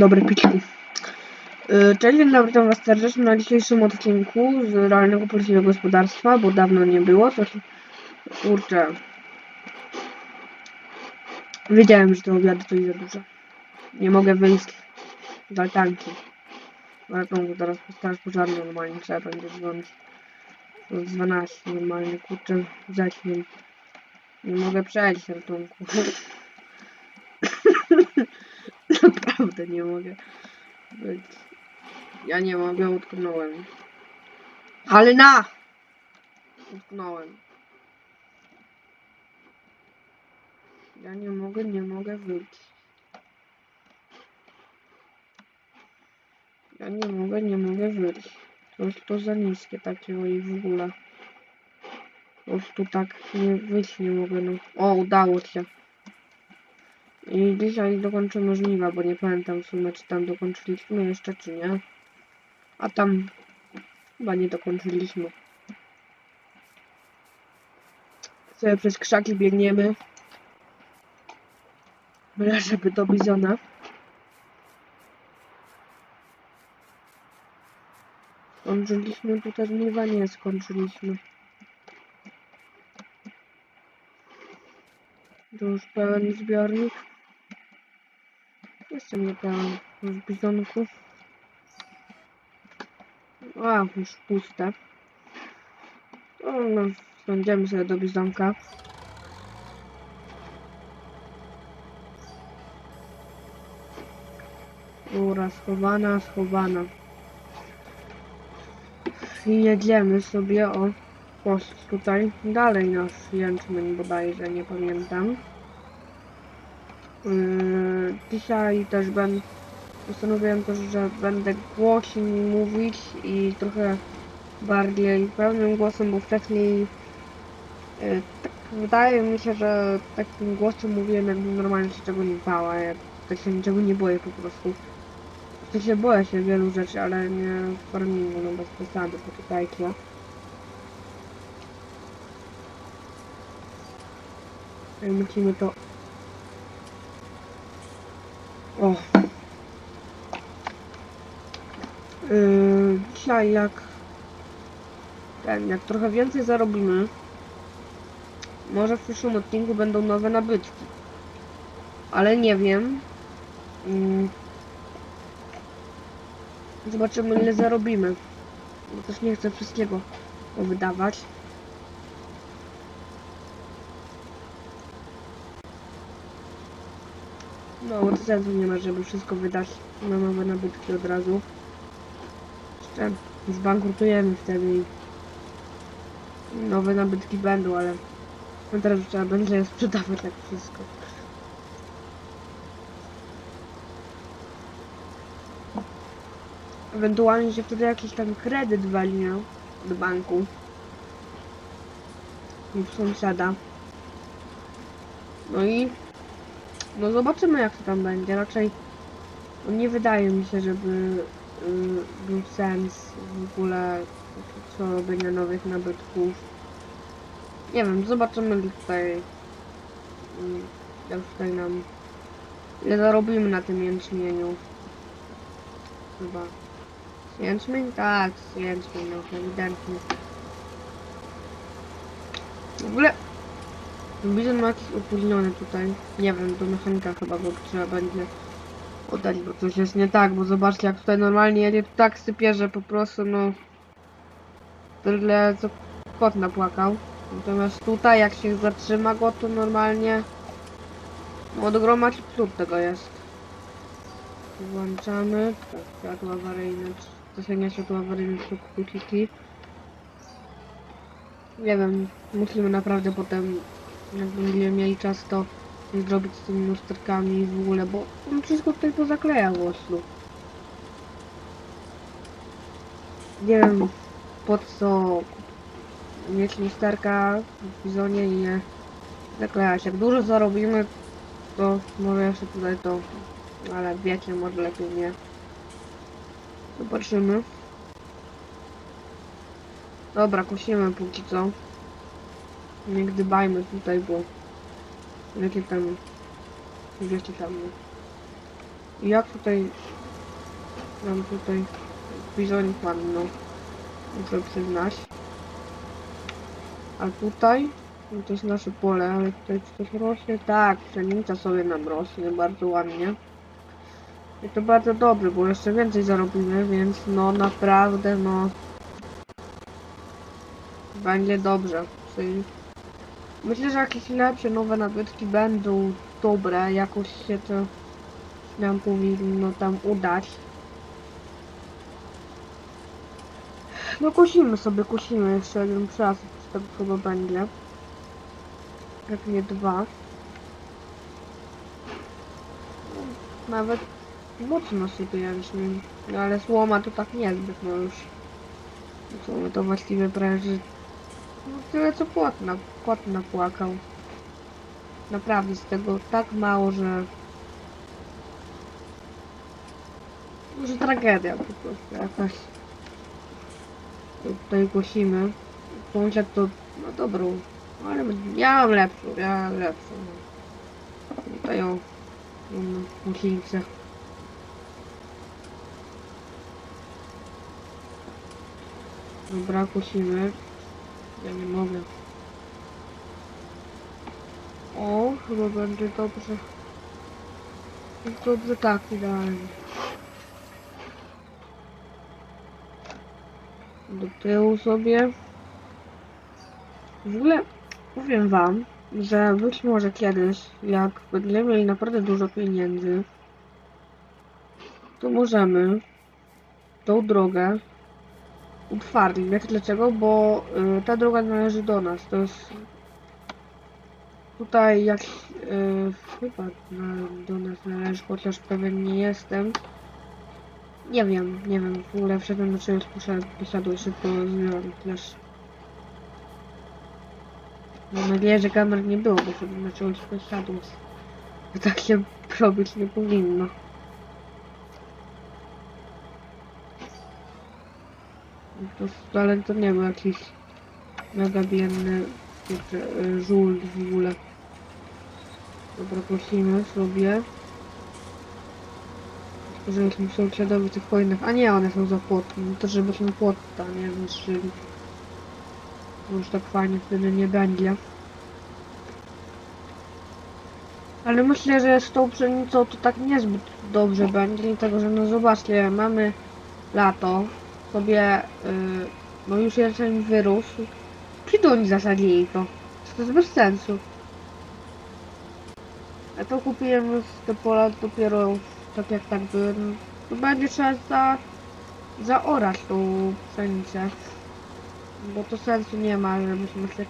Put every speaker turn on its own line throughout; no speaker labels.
Dobre piczki. Y, Cześć, dzień dobry, witam was serdecznie na dzisiejszym odcinku z realnego polskiego gospodarstwa, bo dawno nie było, to kurczę. Wiedziałem, że to obiady to i za dużo. Nie mogę wyjść z altanki. Ale to teraz straż pożarną normalnie trzeba będzie dzwonić. To jest 12 normalnie, kurczę, zaćmiem. Nie mogę przejść ratunku. Naprawdę nie mogę. być. Ja nie mogę, utknąłem. Ale na! Utknąłem. Ja nie mogę, nie mogę wyjść. Ja nie mogę, nie mogę wyjść. To jest to za niskie takie i w ogóle. Po prostu tak nie wyjść nie mogę. No. O, udało się. I dzisiaj dokończymy żniwa, bo nie pamiętam w sumie, czy tam dokończyliśmy jeszcze, czy nie. A tam chyba nie dokończyliśmy. Sobie przez krzaki biegniemy. Byle, żeby do bizona. Skończyliśmy tutaj żniwa? Nie skończyliśmy. To już pełen zbiornik. Jestem niepełen już bizonków. A, już puste. O, no, będziemy sobie do bizonka. Ura, schowana, schowana. I jedziemy sobie o post tutaj. Dalej nasz jęczmień bodajże, nie pamiętam. Yy, dzisiaj też będę postanowiłem też, że będę głośniej mówić i trochę bardziej pełnym głosem, bo wcześniej yy, tak wydaje mi się, że takim głosem mówiłem jakbym normalnie się czego nie bała, jak tak się niczego nie boję po prostu. W sensie boję się wielu rzeczy, ale nie w farmingu, no bez przesady, poczekajcie. I musimy to o. Yy, dzisiaj jak ten, jak trochę więcej zarobimy, może w przyszłym odcinku będą nowe nabytki. Ale nie wiem. Yy, zobaczymy ile zarobimy. Bo też nie chcę wszystkiego wydawać. No, to sensu nie ma, żeby wszystko wydać na nowe nabytki od razu. Jeszcze zbankrutujemy wtedy i nowe nabytki będą, ale no teraz trzeba będzie sprzedawać tak wszystko. Ewentualnie się wtedy jakiś tam kredyt walnie do banku lub sąsiada. No i no zobaczymy jak to tam będzie. Raczej no nie wydaje mi się, żeby y, był sens w ogóle co robienia nowych nabytków. Nie wiem, zobaczymy tutaj y, jak tutaj nam ile zarobimy na tym jęczmieniu. Chyba. Jęczmień? Tak, jęczmień, no ewidentnie. W ogóle Bizon ma jakiś opóźniony tutaj. Nie wiem, do mechanika chyba go trzeba będzie oddać, bo coś jest nie tak, bo zobaczcie jak tutaj normalnie jedzie, tak sypie, że po prostu no tyle co kot napłakał. Natomiast tutaj jak się zatrzyma go, to normalnie no, od groma psut tego jest. Włączamy. Tak, światło awaryjne. Zasięgnie światło awaryjne kluczyki. Nie wiem, musimy naprawdę potem jak mieli czas to zrobić z tymi lusterkami w ogóle, bo on wszystko tutaj pozakleja głośno. Nie wiem po co mieć lusterka w bizonie i nie zaklejać. Jak dużo zarobimy, to może jeszcze tutaj to, ale wiecie, może lepiej nie. Zobaczymy. Dobra, kusimy póki co. Nie gdybajmy tutaj, bo jakie tam wiecie tam jak tutaj... Mam tutaj... Bizonik panno. Muszę przyznać. A tutaj? No to jest nasze pole, ale tutaj czy coś rośnie? Tak, pszenica sobie nam rośnie bardzo ładnie. I to bardzo dobrze, bo jeszcze więcej zarobimy, więc no naprawdę no... Będzie dobrze. Czyli myślę, że jakieś lepsze nowe nabytki będą dobre, jakoś się to nam powinno tam udać. No kusimy sobie, kusimy jeszcze jeden czas, z tego chyba będzie. Jak nie dwa. Nawet mocno sypialiśmy. No ale słoma to tak niezbyt, no już. Słomy to właściwie że no tyle co płot, na, napłakał. Naprawdę z tego tak mało, że... Że tragedia po prostu jakaś. Tutaj głosimy. Sąsiad to no dobrą, ale ja mam lepszą, ja mam lepszą. no. Tutaj o, mam musilicę. Dobra, kusimy. Ja nie mogę. O, chyba będzie dobrze. Dobrze tak, idealnie. Do tyłu sobie. W ogóle powiem wam, że być może kiedyś, jak będziemy mieli naprawdę dużo pieniędzy, to możemy tą drogę utwardzić. Wiecie dlaczego? Bo y, ta droga należy do nas. To jest tutaj jak y, chyba na, do nas należy, chociaż pewien nie jestem. Nie wiem, nie wiem. W ogóle wszedłem na czyjeś posiad- posiadłość, szybko zbiorę też. Mam nadzieję, że kamer nie było, bo wszedłem na czyjeś posiadłość. Bo tak się robić nie powinno. To wcale to nie był jakiś mega biedny y, żul w ogóle. Dobra, prosimy sobie. Że już muszą śladować tych wojnach. A nie, one są za płotem. No to żebyśmy płot tam nie zniszczyli. Bo już tak fajnie wtedy nie będzie. Ale myślę, że z tą pszenicą to tak niezbyt dobrze będzie, dlatego że no zobaczcie, mamy lato, sobie, yy, no już jeden wyrósł. Oni zasadzili to? To jest bez sensu. Ja to kupiłem z te pola dopiero tak jak tak by, no, to będzie trzeba za, zaorać tą pszenicę. Bo to sensu nie ma, żebyśmy się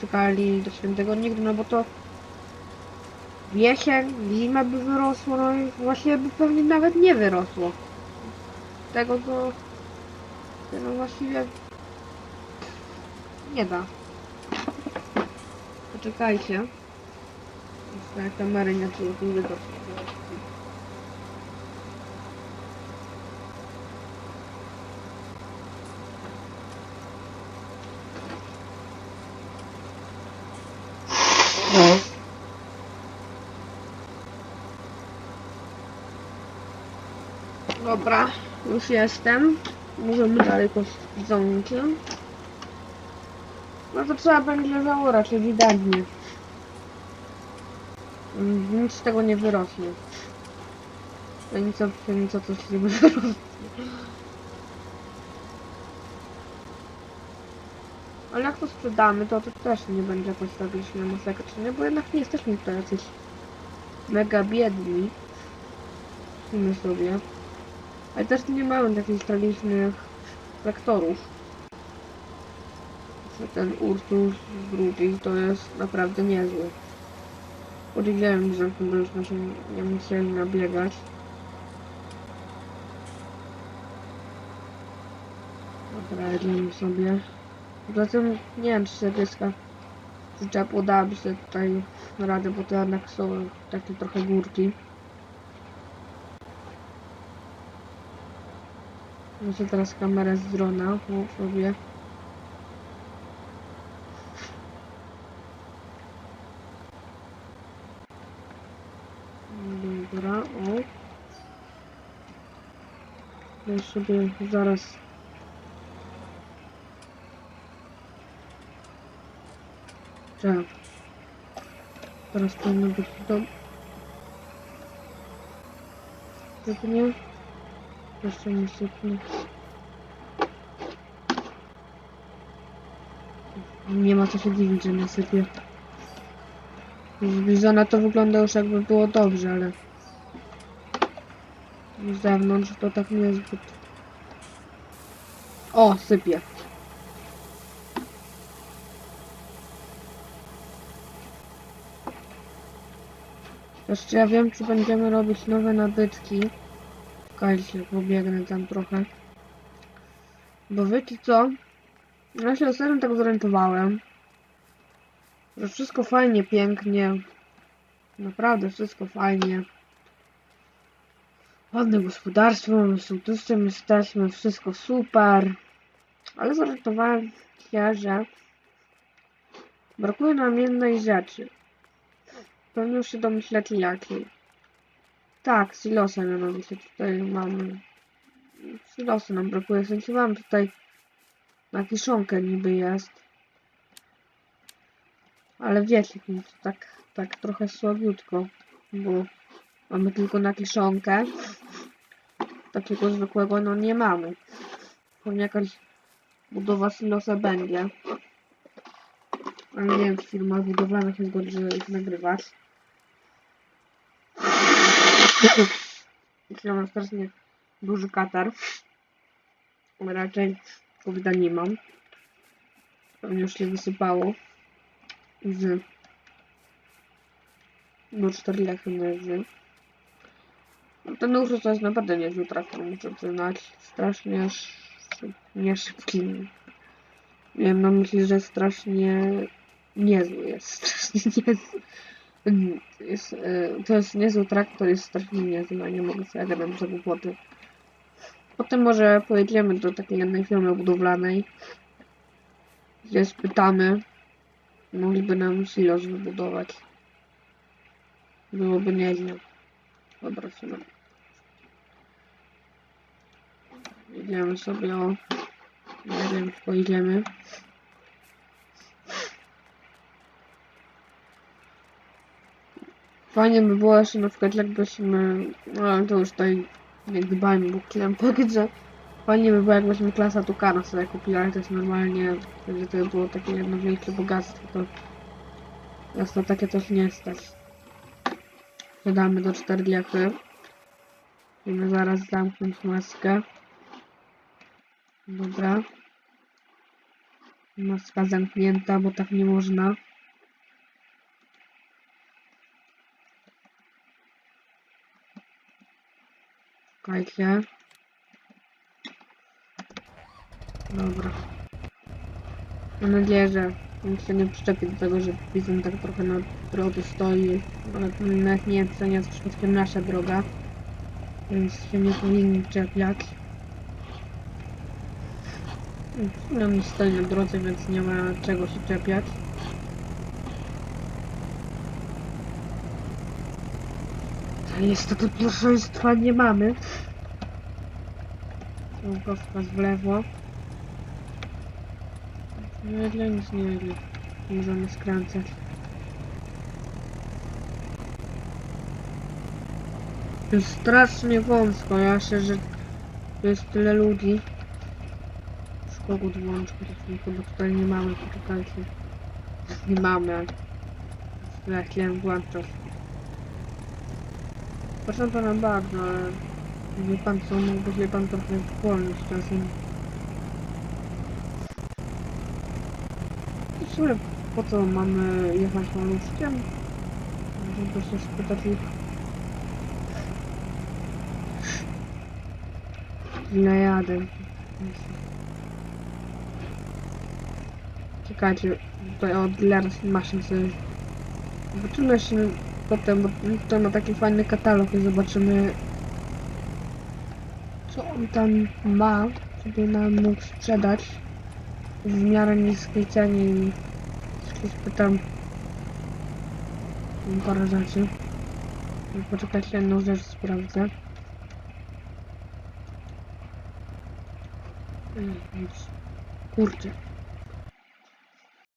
czekali do świętego nigdy, no bo to jesień, w zimę by wyrosło, no i właśnie by pewnie nawet nie wyrosło. Tego to no właściwie nie da. Poczekajcie. To widoczne. No. Dobra, już jestem. Możemy dalej kościć dzwonkiem. No to trzeba będzie zaorać, ewidentnie. Mm, Nic z tego nie wyrośnie. Pszenica, pszenica coś nie wyrośnie. Ale jak to sprzedamy, to to też nie będzie jakoś tragicznie masakrycznie, bo jednak nie jesteśmy tutaj jacyś mega biedni. Myślimy sobie. Ale też nie mamy takich tragicznych traktorów. Ten Ursus z drugiej to jest naprawdę niezły. Podziwiałem, że już się nie musieli nabiegać. Dobra, jedziemy sobie. Poza tym nie wiem, czy sobie pieska przyczepło dałaby sobie tutaj radę, bo to jednak są takie trochę górki. Muszę teraz kamerę z drona o, sobie. Dobra, o. Ja sobie zaraz... Czekaj. Teraz powinno być to... Sypnie. Jeszcze nie sypnie. Nie ma co się dziwić, że nie sypie. Zbliżona to wygląda już jakby było dobrze, ale... Z zewnątrz to tak niezbyt. O, sypie. Jeszcze ja wiem, czy będziemy robić nowe nabytki. Czekajcie, pobiegnę tam trochę. Bo wiecie co? Ja się ostatnio tak zorientowałem, że wszystko fajnie, pięknie. Naprawdę wszystko fajnie. Ładne gospodarstwo, mamy sołtysem jesteśmy, wszystko super. Ale zorientowałem się, że brakuje nam jednej rzeczy. Pewnie już się domyślacie jakiej. Tak, silosa mianowicie tutaj mamy. Silosa nam brakuje, w sensie mam tutaj na kiszonkę niby jest. Ale wiecie, tak, tak trochę słabiutko, bo mamy tylko na kiszonkę. Takiego zwykłego no nie mamy. Pewnie jakaś budowa silosa będzie. Ale nie wiem, czy firma budowlana się zgodzi, żeby ich nagrywać. Jeśli mam strasznie duży katar. Raczej covid nie mam. Już się wysypało. Z... No 4 lechy z... No ten nóż to jest naprawdę niezły traktor, muszę przyznać. Strasznie nie szybki. Miałem na myśli, że strasznie niezły jest. Strasznie niezły. Jest, e, to jest niezły traktor, jest strasznie niezły, a nie mogę sobie gadać za głupoty. Potem może pojedziemy do takiej jednej firmy budowlanej, gdzie spytamy, mogliby nam silos wybudować. Byłoby nieźle. Dobra, sobie. Jedziemy sobie o... Nie wiem, pojedziemy. Fajnie by było jeszcze na przykład jakbyśmy, no ale to już tutaj nie dbajmy, bo klępek, że fajnie by było jakbyśmy klasa Tukana sobie kupili, ale to jest normalnie, że to by było takie jedno wielkie bogactwo, to nas na takie też nie stać. Dodamy do 4 diakty. Musimy zaraz zamknąć maskę. Dobra. Maska zamknięta, bo tak nie można. Czekajcie. Dobra. Mam nadzieję, że nikt się nie przyczepi do tego, że Bizon tak trochę na drodze stoi. Ale to nawet nie jest przypadkiem nasza droga. Więc się nie powinni czepiać. Mi stoi na drodze, więc nie ma czego się czepiać. Niestety pierwszeństwa nie mamy. Kółkowskaz w lewo. Nie jedle, nic nie jedle. Możemy skręcać. Jest strasznie wąsko, ja się, że jest tyle ludzi. Szkogut włączkę, to chyba tutaj nie mamy, poczekajcie. Nie mamy. Ja chciałem włączać. Patrzę to na bardzo, ale wie pan co, mógłby pan trochę wolność czasem. W sumie po co mamy jechać maluszkiem? Żeby się spytać ich. Ile jadę? Czekajcie, tutaj od maszyn sobie Zobaczymy się potem, bo to ma taki fajny katalog i zobaczymy co on tam ma, żeby nam mógł sprzedać w miarę niskiej cenie i spytam parę rzeczy. Poczekajcie, jedną rzecz sprawdzę. Mm. Kurczę.